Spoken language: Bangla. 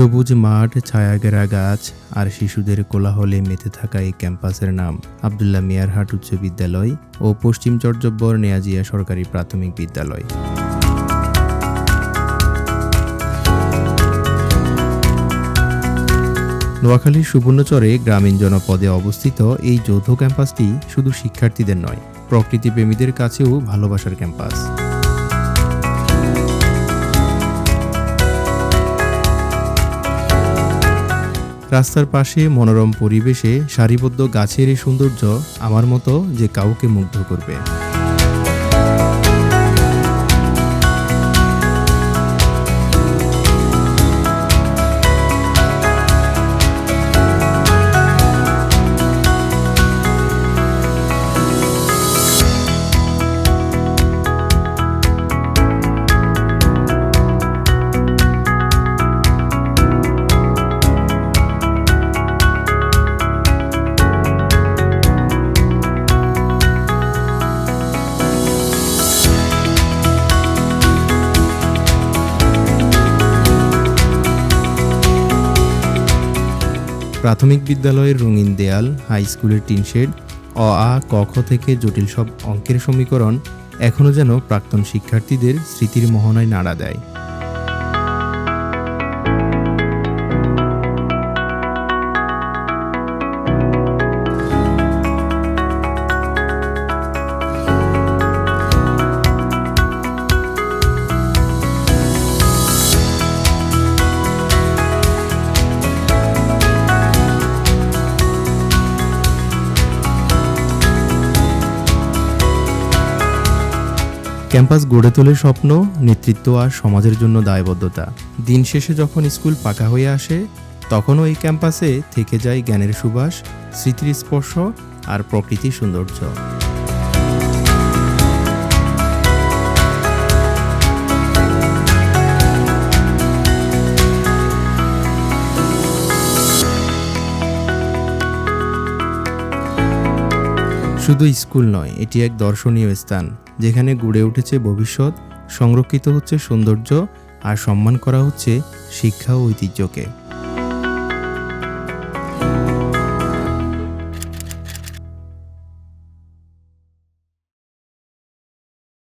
সবুজ মাঠ, ছায়াগেরা গাছ আর শিশুদের কোলাহলে মেতে থাকা এই ক্যাম্পাসের নাম আবদুল্লাহ মিয়ারহাট উচ্চ বিদ্যালয় ও পশ্চিম চর্যব্বর নেয়াজিয়া সরকারি প্রাথমিক বিদ্যালয়। নোয়াখালীর সুবর্ণচরে গ্রামীণ জনপদে অবস্থিত এই যৌথ ক্যাম্পাসটি শুধু শিক্ষার্থীদের নয়, প্রকৃতিপ্রেমীদের কাছেও ভালোবাসার ক্যাম্পাস। রাস্তার পাশে মনোরম পরিবেশে সারিবদ্ধ গাছের এই সৌন্দর্য আমার মতো যে কাউকে মুগ্ধ করবে। প্রাথমিক বিদ্যালয়ের রঙিন দেয়াল হাই স্কুলের টিনশেড অ, আ, ক, খ থেকে জটিল সব অঙ্কের সমীকরণ এখনও যেন প্রাক্তন শিক্ষার্থীদের স্মৃতির মোহনায় নাড়া দেয়। ক্যাম্পাস গড়ে তোলে স্বপ্ন, নেতৃত্ব আর সমাজের জন্য দায়বদ্ধতা। দিন শেষে যখন স্কুল পাকা হয়ে আসে, তখনও এই ক্যাম্পাসে থেকে যায় জ্ঞানের সুবাস, স্মৃতির স্পর্শ আর প্রকৃতির সৌন্দর্য। শুধু স্কুল নয়, এটি এক দর্শনীয় স্থান, যেখানে গড়ে উঠেছে ভবিষ্যৎ, সংরক্ষিত হচ্ছে সৌন্দর্য আর সম্মান করা হচ্ছে শিক্ষা ও ঐতিহ্যকে।